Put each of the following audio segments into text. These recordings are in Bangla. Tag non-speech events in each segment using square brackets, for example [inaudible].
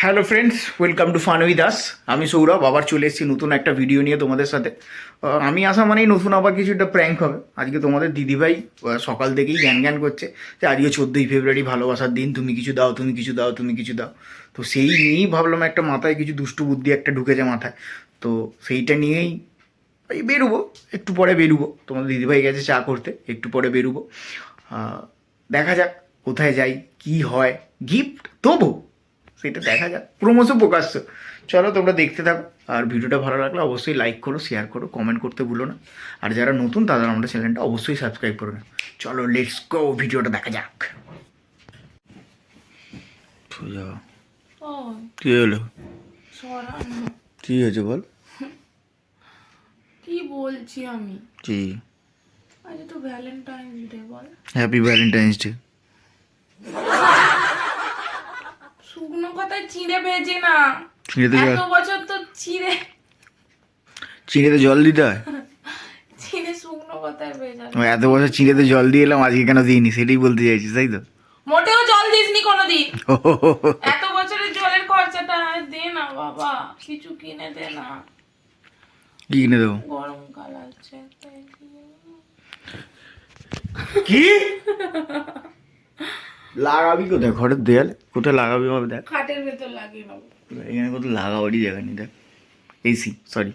Hello friends welcome to fun with Das আমি সৌরভ, আবার চলে এসেছি নতুন একটা ভিডিও নিয়ে তোমাদের সাথে। আমি আসা মানেই নতুন আবার কিছু একটা প্র্যাঙ্ক হবে। আজকে তোমাদের দিদিভাই সকাল থেকেই জ্ঞান জ্ঞান করছে যে আজকে চোদ্দোই ফেব্রুয়ারি ভালোবাসার দিন, তুমি কিছু দাও, তুমি কিছু দাও, তুমি কিছু দাও। তো সেই নিয়েই ভাবলাম একটা মাথায় কিছু দুষ্টু বুদ্ধি একটা ঢুকেছে মাথায়। তো সেইটা নিয়েই বেরোবো, একটু পরে বেরোবো। তোমাদের দিদিভাই গেছে চা করতে, একটু পরে বেরোবো। দেখা যাক কোথায় যাই, কি হয়। গিফট দেবো। সেটা দেখা যাক। ক্রমশ প্রকাশ্য। চলো তোমরা দেখতে থাকো। আর ভিডিওটা ভালো লাগলে অবশ্যই লাইক করো শেয়ার করো কমেন্ট করতে ভুলো না। আর যারা নতুন তাদের আমাদের চ্যানেলটা অবশ্যই সাবস্ক্রাইব করো না চলো লেটস গো ভিডিওটা দেখা যাক। কি হলো? কি হয়েছে বল? কি বলছি আমি? কি? আজ তো ভ্যালেন্টাইন্স ডে বল। হ্যাপি ভ্যালেন্টাইন্স ডে শুকনো কথায় চিড়ে ভেজে না। চিড়েতে জল এত বছর তো চিড়ে চিড়েতে জল দিতে হয়? [laughs] চিড়ে শুকনো কথায় ভেজা এত বছর চিড়েতে জল দিয়ে এলাম আজকে কেন দিইনি? সেটাই বলতে চাইছিস তাই তো? মোটেও জল দিসনি কোনোদিন। [laughs] এত বছরের জলের খরচাটা দে না বাবা। কিছু কিনে দে না। কি কিনে দেবো? গরমকাল আছে কি? [laughs] লাগাবি কোথায়? ঘরের দেয়ালে? কোথায় লাগাবি ভাবে দেখ। খাটের ভেতর লাগিয়ে নেব। এখানে কত লাগাবারই জায়গা নেই দেখ এসি সরি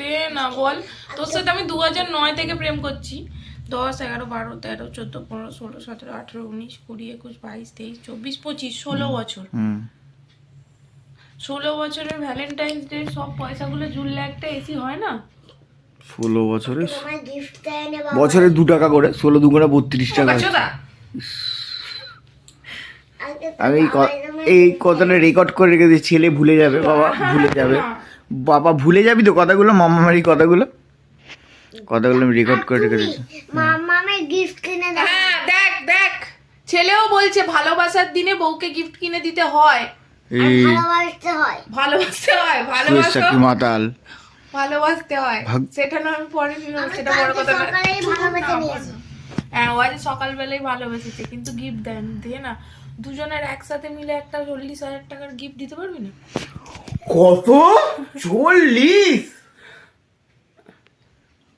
দে না বল। তোর সাথে আমি দু হাজার নয় থেকে প্রেম করছি। দশ এগারো বারো তেরো চোদ্দ পনেরো ষোলো সতেরো আঠেরো উনিশ কুড়ি একুশ বাইশ তেইশ চব্বিশ পঁচিশ ষোলো বছর। হুম। ষোলো বছরের ভ্যালেন্টাইন্স ডে সব পয়সাগুলো জুড়লে একটা এসি হয় না? ষোলো বছরে বছরে দু টাকা করে ষোলো দু দুগুণে বত্রিশ টাকা। আমি এই কথাটা রেকর্ড করে রেখে দিই ছেলে ভুলে যাবে বাবা ভুলে যাবে। বাবা ভুলে যাবি তো কথাগুলো মামামারি কথাগুলো? কথাগুলো আমি রেকর্ড করে রেখে দিচ্ছি মামা গিফট কিনে হ্যাঁ দেখ দেখ। ছেলেও বলছে ভালোবাসার দিনে বউকে গিফট কিনে দিতে হয়। ভালোবাসতে হয়। ভালোবাসতে হয় ভালোবাসো। মাতাল। ভালোবাসতে হয়। সেটা না আমি পরে সেটা বড় কথা হ্যাঁ ও আজ সকালবেলায় ভালোবেসেছে কিন্তু গিফট দেন দিয়ে না দুজনের একসাথে মিলে একটা চল্লিশ হাজার টাকার গিফট দিতে পারবি না? কত? চল্লিশ?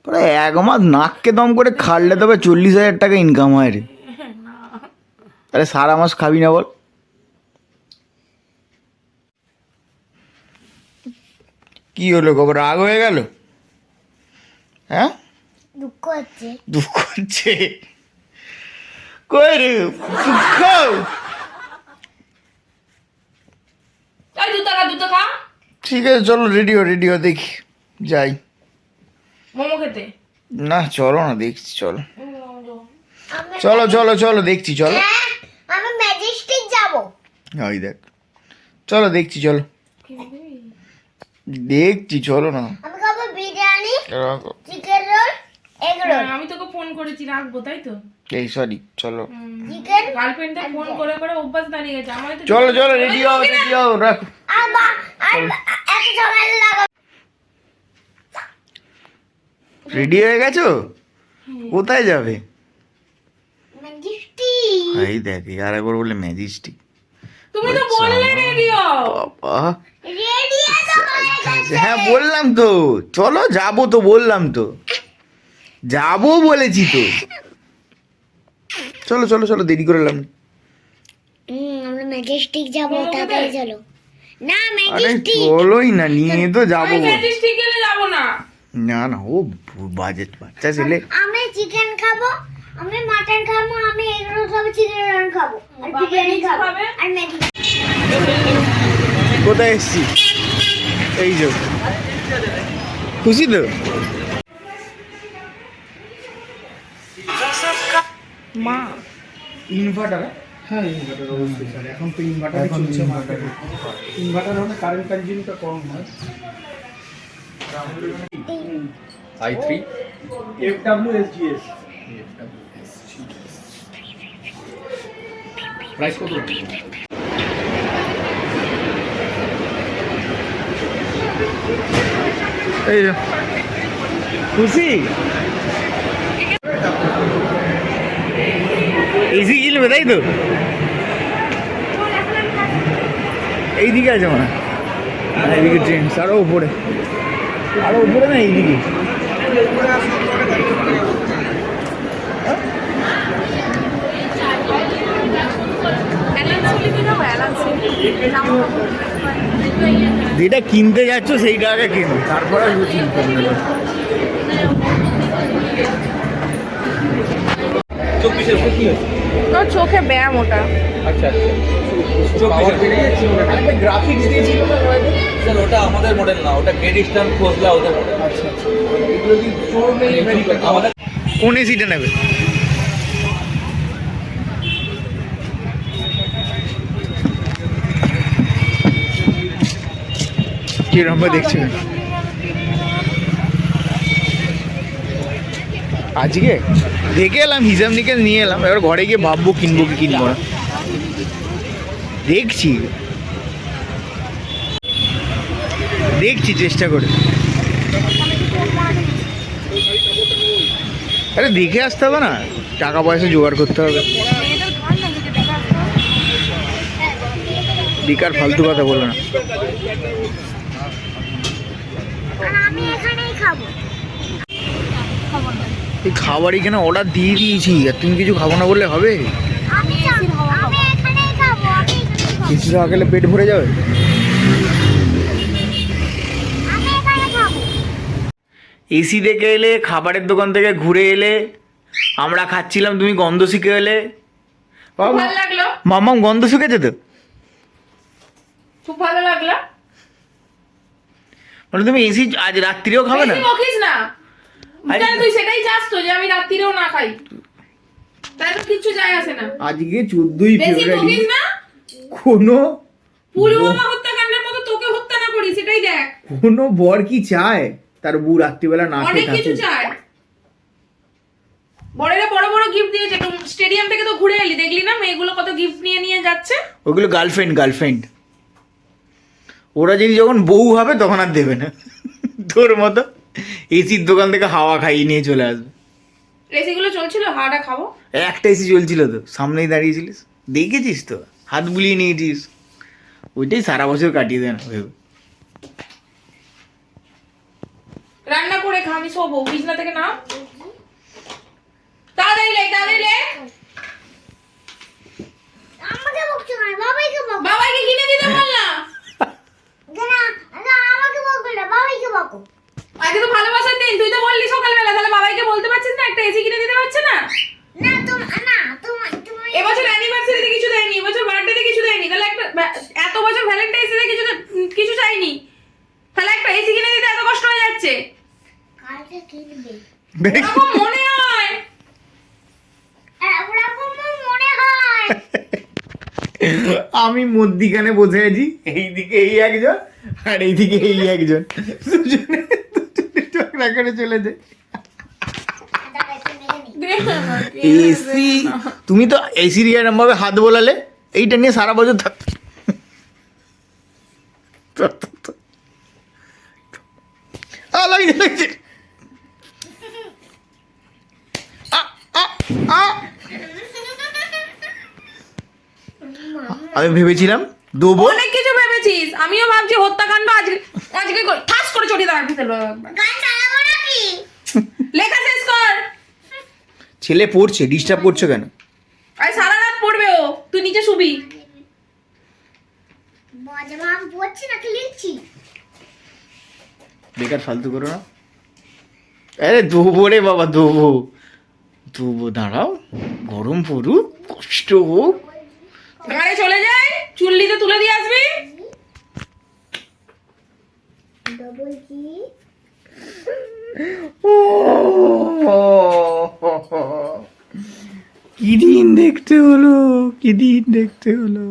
প্রায় এক মাস নাককে দম করে খাটলে তবে চল্লিশ হাজার টাকা ইনকাম হয় রে। আরে সারা মাস খাবি না বল। কি হলো খবর? রাগ হয়ে গেল? হ্যাঁ? দুঃখ হচ্ছে। দুঃখ হচ্ছে? কই রে? দুঃখ? এই দু টাকা ঠিক আছে চলো রেডিও রেডিও দেখি। যাই। মোমো খেতে? না চলো না দেখছি চলো। চলো চলো চলো দেখছি চলো। হ্যাঁ, আমি ম্যাজেস্টিক যাব। ওই দেখ। চলো দেখছি চলো। দেখছি চলো না। আমি খাব biryani chicken roll egg roll আমি তোকে ফোন করেছি রাখব তাই তো? এই সরি চলো। চিকেন গার্লফ্রেন্ডে ফোন করে করে অভ্যাস দাঁড়িয়ে গেছে আমার তো চলো চলো রেডি হও রেডি হও রাখো। আর এত রেডি হয়ে গেছো? কোথায় যাবে? ম্যাজেস্টিক এই দেখ আর একবার বলে ম্যাজিস্টিক তুমি তো বললে রেডিও বাবা। রেডি হ্যাঁ বললাম তো চলো যাব তো বললাম তো। যাব বলেছি তো। চলো চলো চলো দেরি করে লাম হুম আমরা ম্যাজেস্টিক যাব তাড়াতাড়ি চলো। না আরে ম্যাজেস্টিক চলোই না নিয়ে তো যাব। আমি ম্যাজেস্টিক গেলে যাব না। না না ও বাজেট বাচ্চা ছেলে। আমি চিকেন খাব আমি মাটন খাব আমি এগ রোল খাব চিকেন রোল খাব আর বিরিয়ানি খাব আর ম্যাগি। কোথায় এসছি এই যে খুশি তো? মা ইনভার্টার হ্যাঁ ইনভার্টার অবশ্যই স্যার। এখন তো ইনভার্টার চলছে মার্কেটে ইনভার্টার হলে কারেন্ট কনজিউমটা কম হয়। I three F W S G S price কত? এই খুশি? এসি কিনবে তাই তো? এইদিকে আছে মানে এইদিকে ট্রেন আরও উপরে। আরও উপরে না এইদিকে? যেটা কিনতে যাচ্ছ সেইটা আগে কেনো। তারপরে চোখে ব্যায়াম ওটা। আচ্ছা আচ্ছা। গ্রাফিক্স দিয়েছিল ওটা আমাদের মডেল না ওটা ওদের মডেল আচ্ছা আচ্ছা। কি শোরুমে আমাদের কোন এসিটা নেবে? কীরকম ভাবে দেখছি? আজকে? দেখে এলাম হিসাব নিকেশ নিয়ে এলাম এবার ঘরে গিয়ে ভাববো কিনবো কি কিনবো না। দেখছি। দেখছি চেষ্টা করে। আরে দেখে আসতে হবে না টাকা পয়সা জোগাড় করতে হবে। বেকার ফালতু কথা বলো না আর আমি এখানেই খাব। এই খাবার এখানে অর্ডার দিয়ে দিয়েছি আর তুমি কিছু খাব না বললে হবে? আমি আমি এখানেই খাব আমি এখানেই খাব। কিছু টাকা খেলে পেট ভরে যাবে। আমি এখানে খাব। এসি দেখে এলে খাবারের দোকান থেকে ঘুরে এলে আমরা খাচ্ছিলাম তুমি গন্ধ শিখে এলে। ভালো লাগল। মামাম গন্ধ শুকেছে তো? খুব ভালো লাগল। মানে তুমি এসি আজ রাত্রিরেও খাবে না? বকিস না। কেন তুই সেটাই চাস তো যে আমি রাত্রিরেও না খাই। তাই তো কিচ্ছু যায় আসে না। আজকে চোদ্দই বেশি ফেব্রুয়ারি। বকিস না? কোনো পুলওয়ামা হত্যাকাণ্ডের মতো তোকে হত্যা না করি সেটাই দেখ। কোনো বর কি চায়? তার বউ রাত্রিবেলা না অনেক খেয়ে কিছু চায়। বড়েরা বড় বড় গিফট দিয়েছে। স্টেডিয়াম থেকে তো ঘুরে এলি। দেখলি না মেয়েগুলো কত গিফট নিয়ে নিয়ে যাচ্ছে? ওগুলো গার্লফ্রেন্ড গার্লফ্রেন্ড ওরা যদি যখন বউ হবে তখন আর দেবে না। তোর মতো এসির দোকান থেকে হাওয়া খাইয়ে নিয়ে চলে আসবে। রেসিগুলো চলছিল? হাওয়াটা খাব? একটা এসি চলছিল তো সামনেই দাঁড়িয়েছিলিস। দেখেছিস তো হাত বুলিয়ে নিয়েছিস। ওইটাই সারা বছর কাটিয়ে দেন ভেবে। রান্না করে খা আমি শোবো বিছনা থেকে না তাড়াতাড়ি লে তাড়াতাড়ি লে আমাকে বকছো না বাবাইকে বকো বাবাইকে কিনে দিতে বল না কেন না আমাকে বকবে না বাবাইকে বকো আজকে তো ভালোবাসার দিন তুই তো বললি সকালবেলা তাহলে বাবাইকে বলতে পারছিস না একটা এসি কিনে দিতে পারছে না না তুমি না তুমি তুমি এবছর অ্যানিভার্সারিতে কিছু দেয়নি এবছর বার্থডেতে কিছু দেয়নি তাহলে একটা ভ্যা- এত বছর ভ্যালেন্টাইন্স ডে কিছু দে- কিছু চাইনি তাহলে একটা এসি কিনে দিতে এত কষ্ট হয়ে যাচ্ছে কালকে কিনবে এরকম মনে হয়। মনে হয়। আমি মধ্যিখানে বসে আছি এইদিকে এই একজন আর এইদিকে এই একজন। দুজনে দুজনে ঝগড়া করে চলে যায়। এসি তুমি তো এসির এরম ভাবে হাত বোলালে এইটা নিয়ে সারা বছর থাক আ, লাগছে, লাগছে। আমি ভেবেছিলাম দেবো অনেক কিছু ভেবেছিস। আমিও ভাবছি হত্যাকাণ্ড আজকে আজকে ঠাস করে চটি দাঁড়াতে ফেলব গান চালাবো নাকি? লেখা শেষ কর। ছেলে পড়ছে ডিস্টার্ব করছ কেন? আর সারা রাত পড়বে ও। তুই নিচে শুবি। বেকার ফালতু করো না। আরে দেবো রে বাবা দেবো দেবো দাঁড়াও। গরম পড়ুক কষ্ট হোক। ঘরে চলে যাই চুল্লিতে তুলে দিয়ে আসবি। ডবল কি দিন দেখতে হলো কি দিন দেখতে হলো।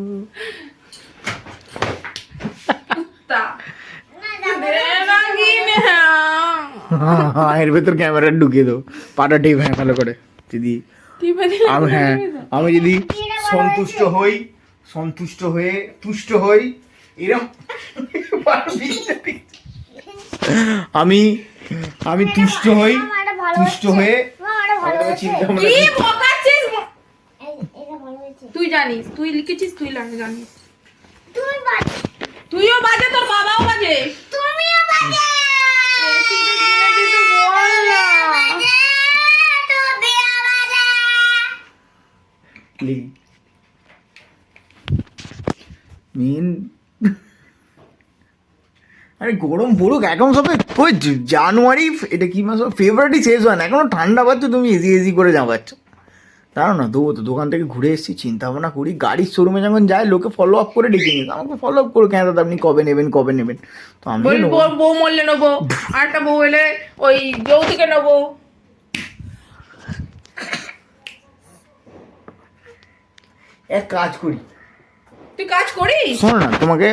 না। এর ভেতর ক্যামেরা ঢুকিয়ে দাও। পাটা টেপ হ্যাঁ ভালো করে। দিদি আমি হ্যাঁ আমি যদি সন্তুষ্ট হই সন্তুষ্ট হয়ে তুষ্ট হই এরকম [laughs] আমি আমি তুষ্ট হই তুষ্ট হয়ে তুই জানিস তুই লিখেছিস তুই লাগে জানিস তুইও বাজে তোর বাবাও বাজে। তুমিও বাজে। এসিটা কিনেছি তো বল না। তুমিও বাজে। লিখি। মেন [laughs] আরে গরম পড়ুক এখন সবে ওই জানুয়ারি এটা কি মাস ফেব্রুয়ারি শেষ হয় না। এখনও ঠান্ডা পাচ্ছে তুমি এজি এজি করে যাবাচ্ছ দাঁড়াও না দেবো তো দোকান থেকে ঘুরে এসেছি চিন্তা ভাবনা করি। গাড়ির শোরুমে যখন যায় লোকে ফলো আপ করে ডেকে নিস আমাকে ফলো আপ করে কেন দাদা আপনি কবে নেবেন কবে নেবেন? তো আমি বল বউ মরলে নেব। আর একটা বউ এলে ওই যৌতুকে নেব। এক কাজ করি। তুই কাজ করিস? শোনো না তোমাকে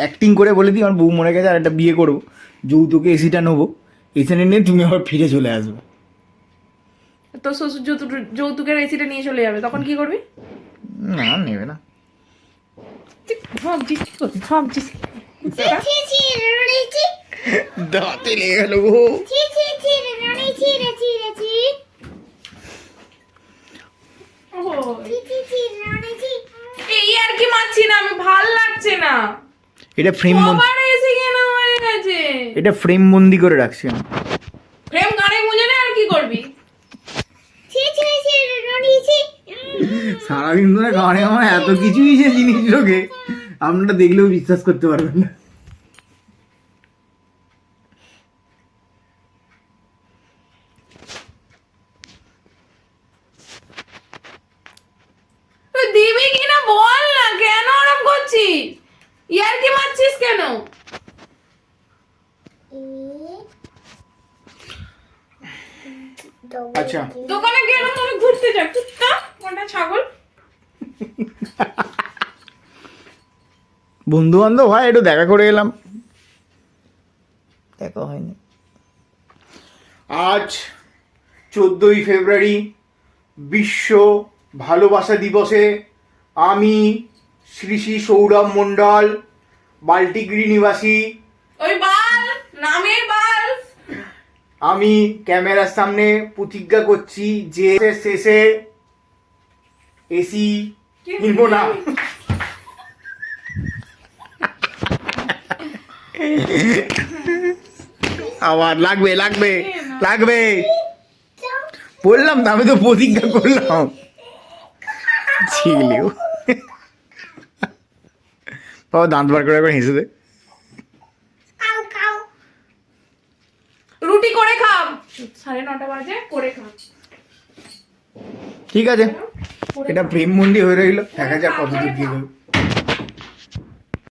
অ্যাক্টিং করে বলে দিই আমার বউ মরে গেছে আর একটা বিয়ে করব যৌতুকে এসিটা নেব এখানে নিয়ে তুমি আবার ফিরে চলে আসবে। তোর শ্বশুর যৌতুক যৌতুকের এসিটা নিয়ে চলে যাবে তখন কি করবি? না নেবে না। ভাবছিস ভাবছিস দাঁতে লেগে গেল গো। এই আর কি মারছি না? আমি ভালো লাগছে না। এটা ফ্রেম আবার এসে কেনা হয়ে গেছে? এটা ফ্রেম বন্দি করে রাখছি আমি। ফ্রেম গানে মুজে না আর কি করবি? ছি ছি ছি রুড়ি ছি। সারাদিন ধরে গানে আমার এত কিছুই যে জিনিস লোকে আপনারা দেখলেও বিশ্বাস করতে পারবেন না তুই দিবি কিনা বল না কেন ওরম করছিস ইয়ার কি মারছিস কেন আচ্ছা। দোকানে গেলে তুমি ঘুরতে যাও তুই তা কোনটা ছাগল? বন্ধু বান্ধব হয় একটু দেখা করে এলাম। দেখা হয়নি। আজ চোদ্দোই ফেব্রুয়ারি বিশ্ব ভালোবাসা দিবসে আমি শ্রী শ্রী সৌরভ মণ্ডল বাল্টিগিরি নিবাসী। ওই বাল নামের বাল। আমি ক্যামেরার সামনে প্রতিজ্ঞা করছি যে শেষে এসি কিনবো না। আবার লাগবে লাগবে লাগবে। বললাম তো আমি তো প্রতিজ্ঞা করলাম। ছিগলিও। বাবা দাঁত বার করে একবার হেসে দে। করে খাম। সাড়ে নটা বাজে করে খাম ঠিক আছে। এটা প্রেম মন্দির হয়ে রইল। দেখা যাক কত দূর গিয়ে